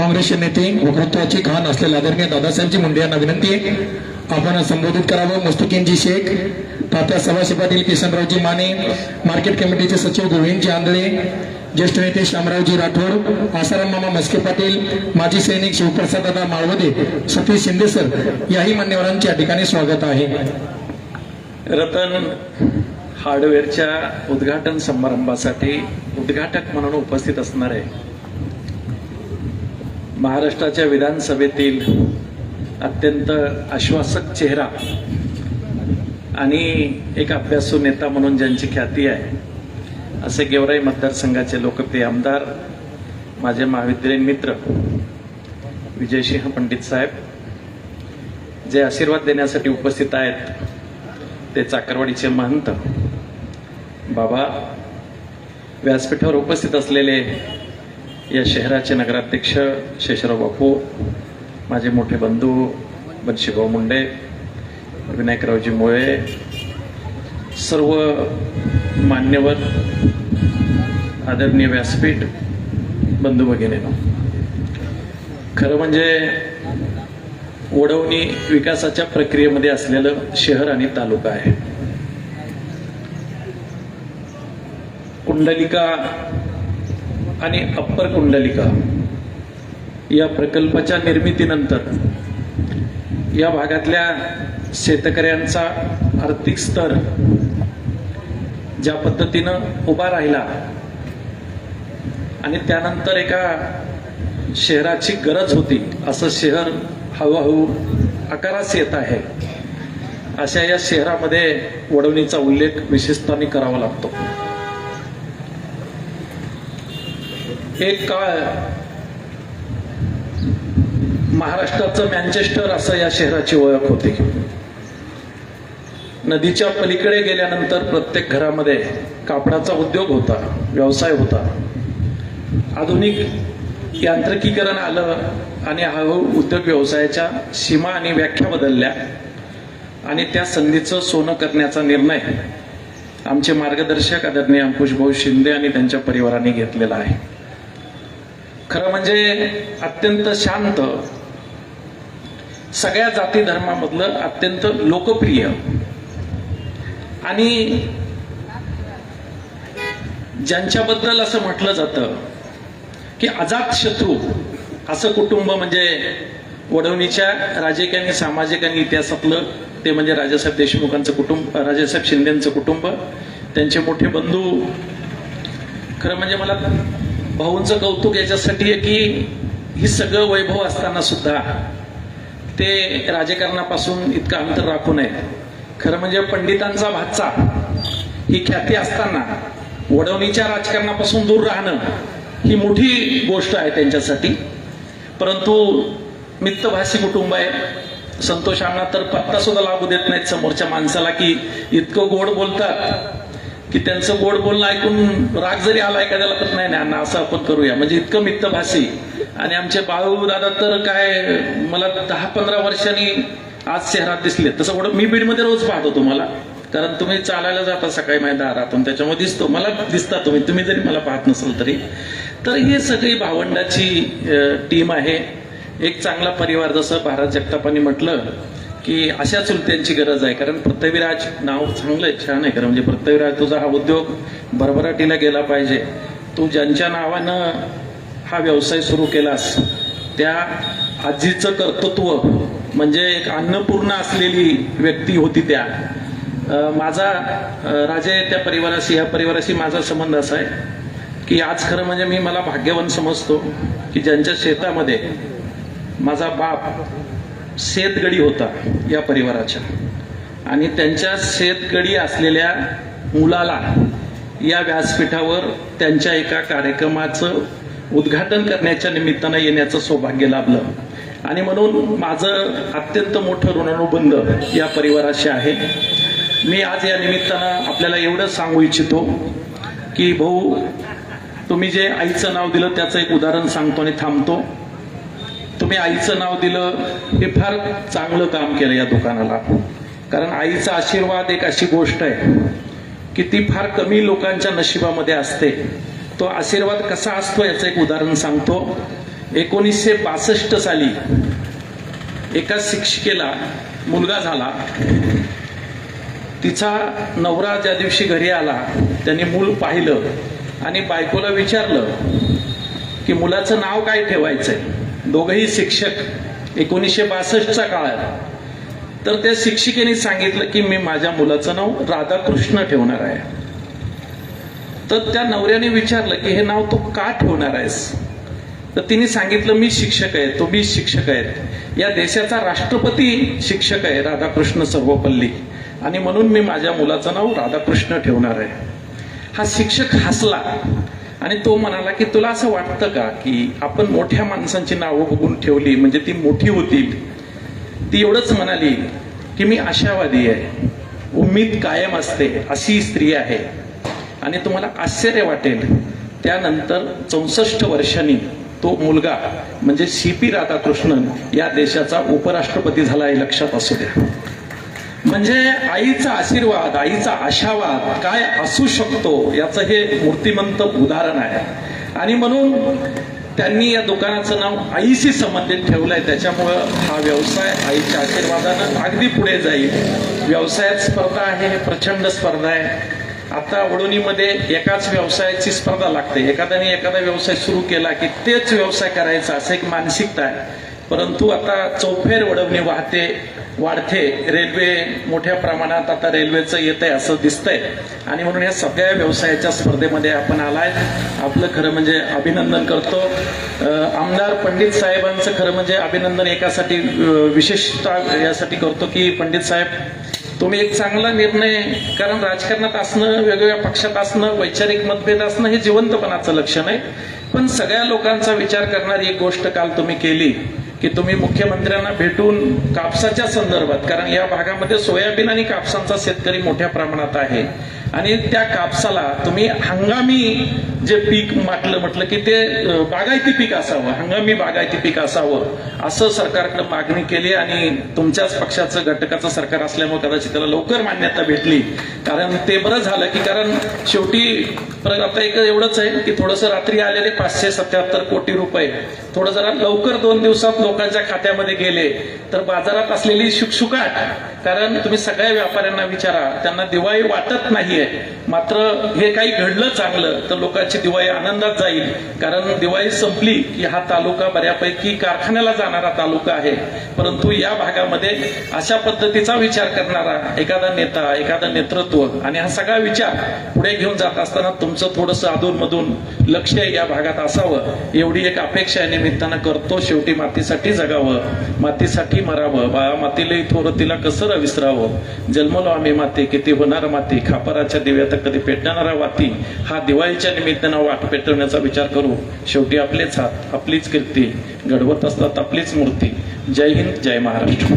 काँग्रेसचे नेते वक्तृत्वाची खाण असलेले आदरणीय दादासाहेबजी मुंडे यांना विनंती आहे. आपण संबोधित करावं. मुस्तुकीनजी शेख तात्या सभाशी पाटील किसनरावजी माने मार्केट कमिटीचे सचिव गोविंदजी आंधळे ज्येष्ठ नेते श्यामरावजी राठोड आसाराम मामा मस्के पाटील माजी सैनिक शिवप्रसाद दादा माळवदे सतीश शिंदे सर याही मान्यवरांचे या ठिकाणी स्वागत आहे. रतन हार्डवेअरच्या उद्घाटन समारंभासाठी उद्घाटक म्हणून उपस्थित असणारे महाराष्ट्राच्या विधानसभेतील अत्यंत आश्वासक चेहरा आणि एक अभ्यासू नेता म्हणून ज्यांची ख्याती आहे असे गेवराई मतदारसंघाचे लोकप्रिय आमदार माझे महाविद्यालयीन मित्र विजयसिंह पंडित साहेब जे आशीर्वाद देण्यासाठी उपस्थित आहेत ते चाकरवाडीचे महंत बाबा व्यासपीठावर उपस्थित असलेले या शहराचे नगराध्यक्ष शेषराव बापू माझे मोठे बंधू बनशीभाऊ मुंडे विनायकरावजी मोळे सर्व मान्यवर आदरणीय व्यासपीठ बंधू भगिनीनं. खरं म्हणजे ओढवणी विकासाच्या प्रक्रियेमध्ये असलेलं शहर आणि तालुका आहे. कुंडलिका आणि अप्पर कुंडलिका. या प्रकल्पाच्या निर्मितीनंतर या भागातल्या शेतकऱ्यांचा आर्थिक स्तर ज्या पद्धतीनं उभा राहिला आणि त्यानंतर एका शहराची गरज होती असं शहर हळूहळू आकारास येत आहे अशा या शहरामध्ये वडवणीचा उल्लेख विशेषताने करावा लागतो. एक काळ महाराष्ट्राचं मॅन्चेस्टर असं या शहराची ओळख होती. नदीच्या पलीकडे गेल्यानंतर प्रत्येक घरामध्ये कापडाचा उद्योग होता व्यवसाय होता. आधुनिक यांत्रिकीकरण आलं आणि हळूहळू उद्योग व्यवसायाच्या सीमा आणि व्याख्या बदलल्या आणि त्या संधीचं सोनं करण्याचा निर्णय आमचे मार्गदर्शक आदरणीय अंकुशभाऊ शिंदे आणि त्यांच्या परिवाराने घेतलेला आहे. खरं म्हणजे अत्यंत शांत. सगळ्या जाती धर्मामधलं अत्यंत लोकप्रिय. आणि ज्यांच्याबद्दल असं म्हटलं जातं की अजात शत्रू असं कुटुंब म्हणजे वडवणीच्या राजकीय आणि सामाजिक आणि इतिहासातलं ते म्हणजे राजासाहेब देशमुखांचं कुटुंब राजासाहेब शिंदेचं कुटुंब त्यांचे मोठे बंधू. खरं म्हणजे मला भाऊंचं कौतुक याच्यासाठी आहे की ही सगळं वैभव असताना सुद्धा ते राजकारणापासून इतकं अंतर राखू नये. खरं म्हणजे पंडितांचा भाचा ही ख्याती असताना वडवणीच्या राजकारणापासून दूर राहणं ही मोठी गोष्ट आहे त्यांच्यासाठी. परंतु मित्तभाषी कुटुंब आहे. संतोषांना तर पत्ता सुद्धा लागू देत नाहीत समोरच्या माणसाला की इतकं गोड बोलतात. की त्यांचं गोड बोलणं ऐकून राग जरी आला एखाद्याला तर नाही नाही अण्णा असं आपण करूया. म्हणजे इतकं मित्तभाषी आणि आमचे बाळू दादा तर काय मला दहा पंधरा वर्षांनी आज शहरात दिसले. तसं एवढं मी बीडमध्ये रोज पाहतो तुम्हाला. कारण तुम्ही चालायला जाता सकाळी माझ्या दारातून त्याच्यामुळे दिसतो. मला दिसता तुम्ही तुम्ही जरी मला पाहत नसाल तरी. तर ही सगळी भावंडाची टीम आहे. एक चांगला परिवार जसं भारत जगतापांनी म्हटलं की अशा चुलत्यांची गरज आहे. कारण पृथ्वीराज नाव चांगलं आहे छान आहे. खरं म्हणजे पृथ्वीराज तुझा हा उद्योग भरभराटीला गेला पाहिजे. तू ज्यांच्या नावानं हा व्यवसाय सुरू केलास त्या आजीचं कर्तृत्व म्हणजे एक अन्नपूर्ण असलेली व्यक्ती होती त्या. माझा राजे त्या परिवाराशी या परिवाराशी माझा संबंध असा आहे की आज खरं म्हणजे मी मला भाग्यवान समजतो की ज्यांच्या शेतामध्ये माझा बाप शेतगडी होता या परिवाराच्या. आणि त्यांच्या शेतगडी असलेल्या मुलाला या व्यासपीठावर त्यांच्या एका कार्यक्रमाचं उद्घाटन करण्याच्या निमित्तानं येण्याचं सौभाग्य लाभलं. आणि म्हणून माझं अत्यंत मोठं ऋणानुबंध या परिवाराशी आहे. मी आज या निमित्तानं आपल्याला एवढं सांगू इच्छितो की भाऊ तुम्ही जे आईचं नाव दिलं त्याचं एक उदाहरण सांगतो आणि थांबतो. तुम्ही आईचं नाव दिलं हे फार चांगलं काम केलं या दुकानाला. कारण आईचा आशीर्वाद एक अशी गोष्ट आहे की ती फार कमी लोकांच्या नशिबामध्ये असते. तो आशीर्वाद कसा असतो याचं एक उदाहरण सांगतो. एकोणीसशे बासष्ट साली एका शिक्षिकेला मुलगा झाला. तिचा नवरा ज्या दिवशी घरी आला त्याने मूल पाहिलं आणि बायकोला विचारलं की मुलाचं नाव काय ठेवायचंय? दोघंही शिक्षक एकोणीसशे बासष्टचा काळात तर त्या शिक्षिकेने सांगितलं की मी माझ्या मुलाचं नाव राधाकृष्ण ठेवणार आहे. तर त्या नवऱ्याने विचारलं की हे नाव तू का ठेवणार आहेस? तर तिने सांगितलं मी शिक्षक आहे तो मी शिक्षक आहेत या देशाचा राष्ट्रपती शिक्षक आहे राधाकृष्ण सर्वपल्ली. आणि म्हणून मी माझ्या मुलाचं नाव राधाकृष्ण ठेवणार आहे. हा शिक्षक हसला. आणि तो म्हणाला की तुला असं वाटतं का की आपण मोठ्या माणसांची नावं बघून ठेवली म्हणजे ती मोठी होतील ती एवढंच म्हणाली की मी आशावादी आहे. उम्मीद कायम असते. अशी स्त्री आहे. आणि तुम्हाला आश्चर्य वाटेल त्यानंतर चौसष्ट वर्षांनी तो मुलगा म्हणजे सी पी राधाकृष्णन या देशाचा उपराष्ट्रपती झाला हे लक्षात असू द्या. म्हणजे आईचा आशीर्वाद आईचा आशावाद काय असू शकतो याचं हे मूर्तिमंत उदाहरण आहे. आणि म्हणून त्यांनी या दुकानाचं नाव आईशी संबंधित ठेवलंय. त्याच्यामुळं हा व्यवसाय आईच्या आशीर्वादानं अगदी पुढे जाईल. व्यवसायात स्पर्धा आहे प्रचंड स्पर्धा आहे. आता वडोणीमध्ये एकाच व्यवसायाची स्पर्धा लागते. एखाद्याने एखादा व्यवसाय सुरू केला की तेच व्यवसाय करायचा असं एक मानसिकता आहे. परंतु आता चौफेर वडवणी वाहते वाढते. रेल्वे मोठ्या प्रमाणात आता रेल्वेचं येत आहे असं दिसतंय. आणि म्हणून या सगळ्या व्यवसायाच्या स्पर्धेमध्ये आपण आलाय. आपलं खरं म्हणजे अभिनंदन करतो. आमदार पंडित साहेबांचं खरं म्हणजे अभिनंदन एकासाठी विशेषता विशेषतः यासाठी करतो की पंडित साहेब तुम्ही एक चांगला निर्णय कारण राजकारणात असणं वेगवेगळ्या पक्षात असणं वैचारिक मतभेद असणं हे जिवंतपणाचं लक्षण आहे. पण सगळ्या लोकांचा विचार करणारी एक गोष्ट काल तुम्ही केली. की तुम्ही मुख्यमंत्र्यांना भेटून कापसाच्या संदर्भात कारण या भागामध्ये सोयाबीन आणि कापसांचा शेतकरी मोठ्या प्रमाणात आहे. आणि त्या कापसाला तुम्ही हंगामी जे पीक म्हटलं म्हटलं की ते बागायती पीक असावं हंगामी बागायती पीक असावं असं सरकारकडे मागणी केली आणि तुमच्याच पक्षाचं घटकाचं सरकार असल्यामुळे कदाचित त्याला लवकर मान्यता भेटली. कारण ते बरं झालं की कारण शेवटी परत आता एक एवढंच आहे की थोडंसं रात्री आलेले पाचशे सत्याहत्तर कोटी रुपये. थोडं जरा लवकर दोन दिवसात लोकांच्या खात्यामध्ये गेले तर बाजारात असलेली शुकशुकाट कारण तुम्ही सगळ्या व्यापाऱ्यांना विचारा त्यांना दिवाळी वाटत नाहीये. मात्र हे काही घडलं चांगलं तर लोकांची दिवाळी आनंदात जाईल. कारण दिवाळी संपली की हा तालुका बऱ्यापैकी कारखान्याला जाणारा तालुका आहे. परंतु या भागामध्ये अशा पद्धतीचा विचार करणारा एखादा नेता एखादा नेतृत्व आणि हा सगळा विचार पुढे घेऊन जात असताना तुमचं थोडंसं अधूनमधून लक्ष या भागात असावं एवढी एक अपेक्षा या निमित्तानं करतो. शेवटी मातीसाठी जगावं मातीसाठी मरावं. बाळा मातीला थोरं तिला कसं विसरावं जन्मलो आम्ही माती किती होणार माती? खापराच्या दिव्यात कधी पेटणारा वाती? हा दिवाळीच्या निमित्तानं वाट पेटवण्याचा विचार करू. शेवटी आपलेच हात आपलीच कीर्ती. घडवत असतात आपलीच मूर्ती. जय हिंद जय महाराष्ट्र.